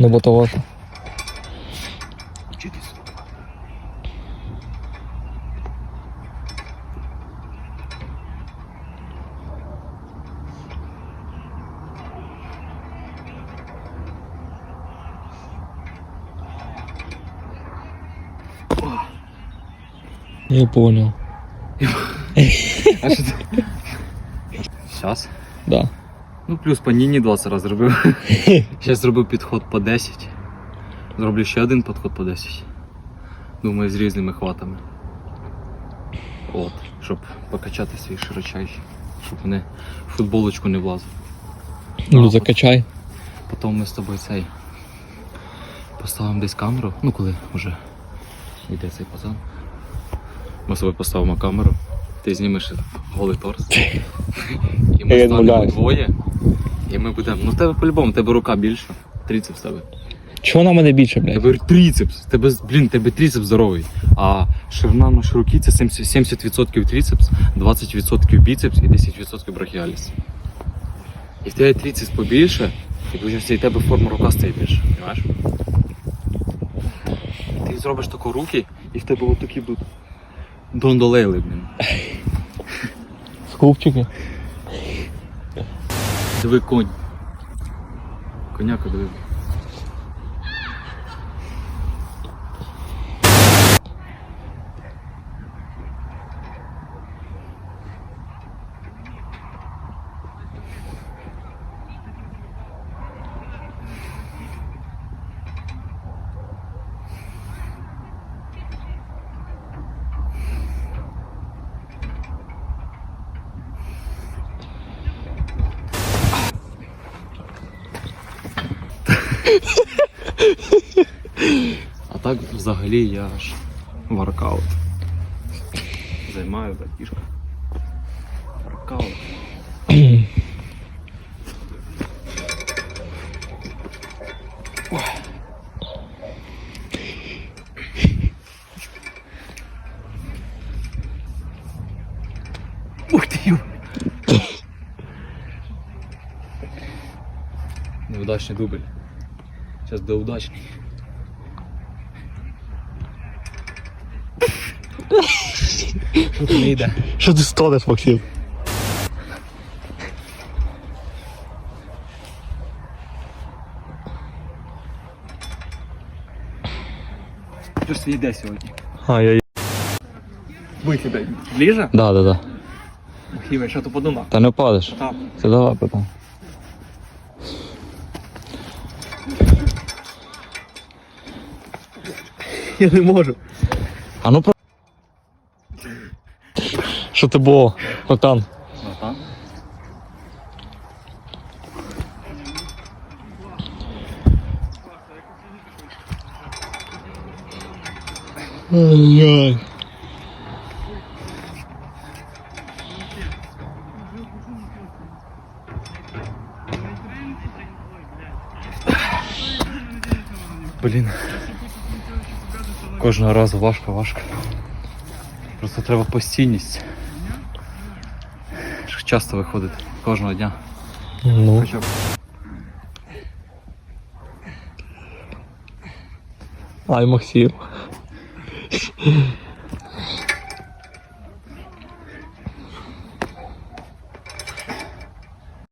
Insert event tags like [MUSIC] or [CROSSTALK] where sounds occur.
Ну ботовато. Вчитись. Я понял. [LAUGHS] А що ти? [LAUGHS] Щас. Да. Ну, плюс по Ніні 20 разів зробив. [LAUGHS] Зараз зробив підход по 10. Зроблю ще один підход по 10. Думаю, з різними хватами. От, щоб покачати свій широчайший. Щоб вони в футболочку не влазили. Ну А, закачай. Потім ми з тобою цей поставимо десь камеру. Ну коли вже йде цей пацан. Ми з собою поставимо камеру. Ти знімеш голий торс. І ми станемо двоє. І ми будемо. Ну в тебе по-любому, в тебе рука більша. Трицепс в тебе. Чого на мене більше, блядь? Тебе трицепс. Тебе, блін, тебе трицепс здоровий. А ширина нашої руки це 70% 70% трицепс, 20% біцепс і 10% брахіаліс. І в тебе трицепс побільше, і виходить, і в тебе форма рука стає більше. Понимаєш? Ти зробиш таку руки, і в тебе отакі будуть дондолейли, блін. Скупчики. Диви конь. Коняка диви. А так взагалі я ж воркаут. Займаю братішка. Воркаут. Ух ти! Неудачний дубль. Сейчас до удачний. Ти не йде? Що ти стонеш, Максим? Що ж ти йде сьогодні? А, я... Будь тебе ближе? Да, да, да. Хіба, що ти подумав? Та не впадеш. Так. Це давай потом. Я не можу. А ну про... Що ти було? Отам. Ну там. Ай-яй. Кожного разу важко, важко. Просто треба постійність. Часто виходити. Кожного дня. Ну. Хоча б. Ай, Максим.